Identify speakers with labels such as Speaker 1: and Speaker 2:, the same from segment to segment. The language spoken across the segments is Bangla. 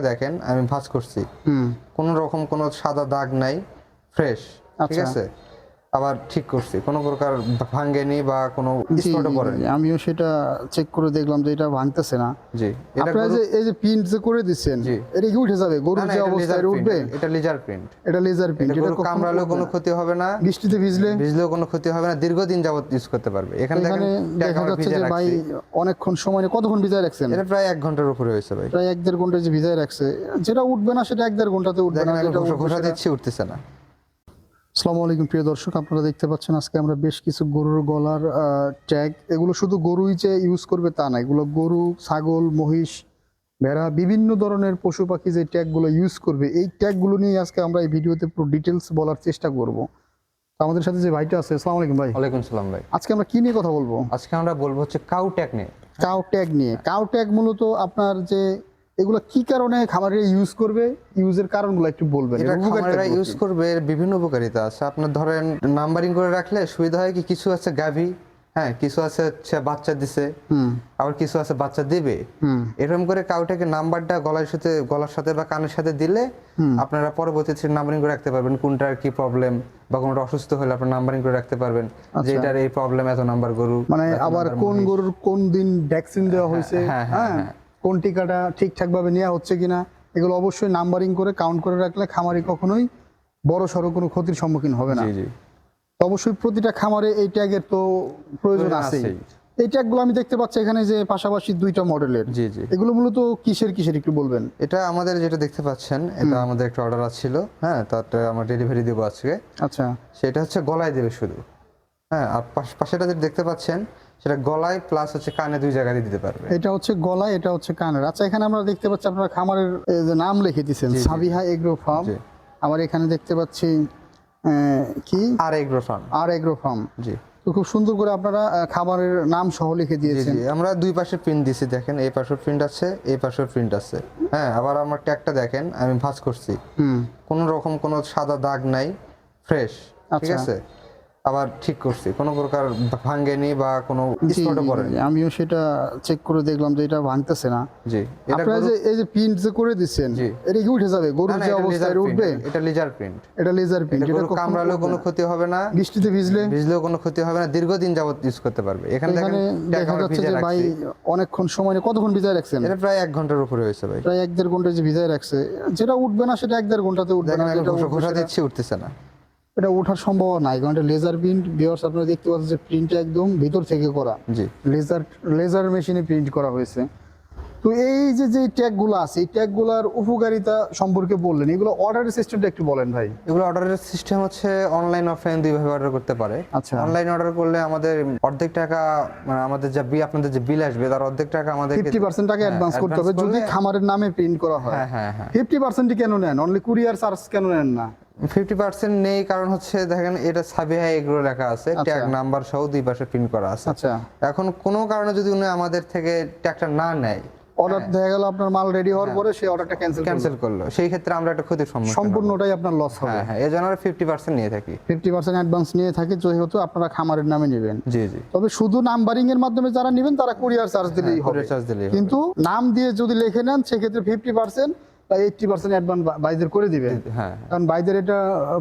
Speaker 1: দেখেন আমি ভাঁজ করছি।
Speaker 2: কোন
Speaker 1: কোনো রকম কোনো সাদা দাগ নাই ফ্রেশ। ঠিক
Speaker 2: আচ্ছা।
Speaker 1: আছে? আবার ঠিক করছি। কোনো প্রকার ভাঙেনি বা কোনো
Speaker 2: জি,
Speaker 1: স্পটও পড়েনি।
Speaker 2: আমিও সেটা চেক করে দেখলাম যে এটা ভাঙতেছে না।
Speaker 1: জি এটা
Speaker 2: আপনারা যে এই যে প্রিন্ট যে করে দিচ্ছেন। এটা কি উঠে যাবে? গরুর যে অবস্থায় উঠবে?
Speaker 1: এটা লেজার প্রিন্ট
Speaker 2: এটা লেজার প্রিন্ট
Speaker 1: এটা
Speaker 2: এটা
Speaker 1: গরু কামড়ালেও কোনো ক্ষতি হবে না।
Speaker 2: বৃষ্টিতে ভিজলে?
Speaker 1: ভিজলেও কোনো ক্ষতি হবে না। দীর্ঘদিন যাবত ইউজ করতে পারবে। এখানে দেখেন
Speaker 2: দেখা যাচ্ছে যে ভাই অনেকক্ষণ সময় কতক্ষণ ভিজায় রাখছেন?
Speaker 1: এটা প্রায় এক ঘণ্টার উপরে হয়েছে ভাই।
Speaker 2: প্রায় এক দেড় ঘণ্টা যে ভিজায় রাখছে। যেটা উঠবে না সেটা এক দেড় ঘন্টাতে উঠবে না যেটা
Speaker 1: ঘষা- দিচ্ছি উঠতেছে না।
Speaker 2: আসসালামু আলাইকুম প্রিয় দর্শক। আপনারা দেখতে পাচ্ছেন আজকে আমরা বেশ কিছু গরুর গলার ট্যাগ এগুলো শুধু গরুই যে ইউজ করবে তা না এগুলো গরু ছাগল মহিষ ভেড়া বিভিন্ন ধরনের পশু পাখি যে ট্যাগগুলো ইউজ করবে এই ট্যাগগুলো নিয়ে আজকে আমরা এই ভিডিওতে পুরো ডিটেলস বলার চেষ্টা করব। আমাদের সাথে যে ভাইটা আছে আসসালামু আলাইকুম ভাই।
Speaker 1: ওয়ালাইকুম সালাম ভাই।
Speaker 2: আজকে আমরা কি নিয়ে কথা বলব?
Speaker 1: আজকে আমরা বলব হচ্ছে কাউ ট্যাগ নিয়ে।
Speaker 2: কাউ ট্যাগ নিয়ে। কাউ ট্যাগ মূলত আপনার যে এগুলো কি কারণে খামারে ইউজ করবে? ইউজের কারণগুলো একটু বলবেন
Speaker 1: এটা খামারেরা ইউজ করবে বিভিন্ন উপকারিতা আছে। আপনার ধরেন নাম্বারিং করে রাখলে সুবিধা হয় কি কিছু আছে গাভী হ্যাঁ কিছু আছে হচ্ছে বাচ্চা দিছে আবার কিছু আছে বাচ্চা দেবে। এরকম করে কাউটাকে নাম্বারটা গলার সাথে গলার সাথে বা কানের সাথে দিলে আপনারা পরবর্তীতে নাম্বারিং করে রাখতে পারবেন। কোনটার কি প্রবলেম বা কোনটা অসুস্থ হলে আপনার নাম্বারিং করে রাখতে পারবেন যে এটার এই প্রবলেম এত নাম্বার গরু
Speaker 2: মানে আবার কোন গরুর কোন দিন ভ্যাকসিন দেওয়া হয়েছে?
Speaker 1: হ্যাঁ, হ্যাঁ,
Speaker 2: হ্যাঁ। কোন টিকাটা ঠিকঠাকভাবে নেওয়া হচ্ছে কিনা এগুলো অবশ্যই নাম্বারিং করে কাউন্ট করে রাখলে খামারি কখনোই বড় সড়ো কোনো ক্ষতির সম্মুখীন হবে না।
Speaker 1: জি জি।
Speaker 2: অবশ্যই প্রতিটা খামারে এই ট্যাগের তো প্রয়োজন আছে এই ট্যাগগুলো আমি দেখতে পাচ্ছি এখানে যে পাশাপাশি দুইটা মডেলের
Speaker 1: জি জি।
Speaker 2: এগুলো মূলত কিসের কিসের একটু বলবেন?
Speaker 1: এটা আমাদের যেটা দেখতে পাচ্ছেন এটা আমাদের একটা অর্ডার ছিল হ্যাঁ তাতে আমরা ডেলিভারি দেবো আজকে।
Speaker 2: আচ্ছা।
Speaker 1: সেটা হচ্ছে গলায় দেবে শুধু। হ্যাঁ আর পাশ- পাশেটা যেটা দেখতে পাচ্ছেন সেটা গলায় প্লাস হচ্ছে কানে দুই জায়গায় দিতে পারবে।
Speaker 2: এটা হচ্ছে গলায় এটা হচ্ছে কানের। আচ্ছা এখানে আমরা দেখতে পাচ্ছি আপনারা খামারের যে নাম লিখে
Speaker 1: জি।
Speaker 2: Sabiha agro farm. আমার এখানে দেখতে পাচ্ছি কি?
Speaker 1: আর এগ্রো ফার্ম
Speaker 2: আর এগ্রো ফার্ম
Speaker 1: জি।
Speaker 2: তো খুব সুন্দর করে আপনারা খাবারের নাম সহ লিখে দিয়েছেন।
Speaker 1: আমরা দুই পাশে প্রিন্ট দিছি দেখেন এই পাশের প্রিন্ট আছে এই পাশের প্রিন্ট আছে। হ্যাঁ আবার আমার ট্যাগটা দেখেন আমি ভাঁজ করছি।
Speaker 2: হুম।
Speaker 1: কোনো রকম কোনো সাদা দাগ নাই ফ্রেশ ঠিক
Speaker 2: আচ্ছা।
Speaker 1: আছে? আবার ঠিক করছি। কোনো প্রকার ভাঙ্গেনি বা কোনো
Speaker 2: জি,
Speaker 1: স্পটও
Speaker 2: জি, আমিও সেটা চেক করে দেখলাম যে এটা ভাঙতেছে না।
Speaker 1: জি এটা
Speaker 2: আপনারা যে এই যে প্রিন্ট যে করে দিচ্ছেন। এটা কি উঠে যাবে?
Speaker 1: না,
Speaker 2: গরুর যে অবস্থায় উঠবে?
Speaker 1: এটা লেজার প্রিন্ট
Speaker 2: এটা লেজার প্রিন্ট
Speaker 1: এটা
Speaker 2: এটা
Speaker 1: গরু
Speaker 2: কখনো
Speaker 1: কামড়ালেও কোনো ক্ষতি হবে না।
Speaker 2: বৃষ্টিতে ভিজলে?
Speaker 1: ভিজলেও কোনো ক্ষতি হবে না। দীর্ঘদিন যাবত ইউজ করতে পারবে। এখানে দেখেন
Speaker 2: দেখা যাচ্ছে যে ভাই অনেকক্ষণ সময় কতক্ষণ ভিজায় রাখছেন?
Speaker 1: এটা প্রায় এক ঘণ্টার উপরে হয়েছে ভাই।
Speaker 2: প্রায় এক দেড় ঘণ্টা যে ভিজায় রাখছে যেটা উঠবে না সেটা এক দেড় ঘন্টাতে উঠবে না যেটা
Speaker 1: ঘষা- দিচ্ছি উঠতেছে না।
Speaker 2: এটা ওঠার সম্ভাবনা নাই। কারণ এটা লেজার প্রিন্ট ভিউয়ার্স আপনারা দেখতে পাচ্ছেন যে প্রিন্টটা একদম ভিতর থেকে করা।
Speaker 1: জি।
Speaker 2: লেজার লেজার মেশিনে প্রিন্ট করা হয়েছে। তো এই যে যে ট্যাগগুলো আছে এই ট্যাগগুলোর উপকারিতা সম্পর্কে বললেন। এগুলো অর্ডারের সিস্টেমটা একটু বলেন ভাই।
Speaker 1: এগুলো অর্ডারের সিস্টেম হচ্ছে অনলাইন অফলাইন দুইভাবে অর্ডার করতে পারে।
Speaker 2: আচ্ছা।
Speaker 1: অনলাইন অর্ডার করলে আমাদের অর্ধেক টাকা মানে আমাদের যা বিল আপনাদের যে বিল আসবে তার অর্ধেক টাকা আমাদের
Speaker 2: ফিফটি পার্সেন্ট টাকা অ্যাডভান্স করতে হবে। যদি খামারের নামে প্রিন্ট করা হয়।
Speaker 1: হ্যাঁ হ্যাঁ হ্যাঁ।
Speaker 2: ফিফটি পার্সেন্টই কেন নেন? অনলি কুরিয়ার চার্জ কেন নেন না?
Speaker 1: ফিফটি পার্সেন্ট নেই কারণ হচ্ছে দেখেন এটা সাবিহা এগ্রো লেখা আছে আচ্ছা। ট্যাগ নাম্বার সহ দুই পাশে প্রিন্ট করা আছে।
Speaker 2: আচ্ছা।
Speaker 1: এখন কোনো কারণে যদি উনি আমাদের থেকে ট্যাগটা না নেয়
Speaker 2: অর্ডার হ্যাঁ। দেখা গেল আপনার মাল রেডি হওয়ার হ্যাঁ। পরে সেই অর্ডারটা ক্যান্সেল
Speaker 1: ক্যান্সেল করল। সেই ক্ষেত্রে আমরা একটা ক্ষতির সম্মুখীন
Speaker 2: সম্পূর্ণটাই আপনার লস হবে।
Speaker 1: হ্যাঁ, হ্যাঁ। এই জন্য আমরা 50% নিয়ে থাকি।
Speaker 2: 50% অ্যাডভান্স নিয়ে থাকি যেহেতু আপনারা খামারের নামে নেবেন।
Speaker 1: জি জি।
Speaker 2: তবে শুধু নাম্বারিং এর মাধ্যমে যারা নেবেন তারা কুরিয়ার চার্জ দিলেই হবে। কিন্তু নাম দিয়ে যদি লিখে নেন সেক্ষেত্রে 50% পার্সেন্ট অ্যাডভান্স বাইদের করে দিবে।
Speaker 1: হ্যাঁ।
Speaker 2: কারণ বাইদের এটা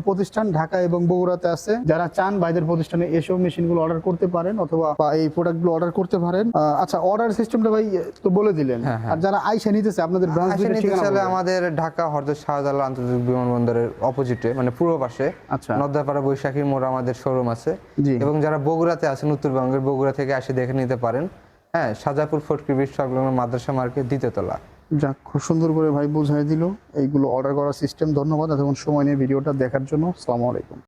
Speaker 2: প্রতিষ্ঠান ঢাকা এবং বগুড়াতে আছে। যারা চান বাইদের প্রতিষ্ঠানে এসব অর্ডার করতে পারেন অথবা এই অর্ডার করতে পারেন। আচ্ছা অর্ডার সিস্টেমটা ভাই তো বলে দিলেন।
Speaker 1: হ্যাঁ, হ্যাঁ।
Speaker 2: আর যারা আইসা নিতেছে আপনাদের ব্রাঞ্চ
Speaker 1: আমাদের ঢাকা শাহজালাল আন্তর্জাতিক বিমানবন্দরের অপোজিটে মানে পূর্ব পাশে।
Speaker 2: আচ্ছা।
Speaker 1: বৈশাখী মোড় আমাদের শোরুম আছে। এবং যারা বগুড়াতে আছেন উত্তরবঙ্গের বগুড়া থেকে আসে দেখে নিতে পারেন। হ্যাঁ সাজাপুর ফোর্ট সংলগ্ন মাদ্রাসা মার্কেট দ্বিতীয়তলা
Speaker 2: যাক, খুব সুন্দর করে ভাই বোঝাই দিল। এইগুলো অর্ডার করার সিস্টেম ধন্যবাদ। এতক্ষণ সময় নিয়ে ভিডিওটা দেখার জন্য। আসসালামু আলাইকুম।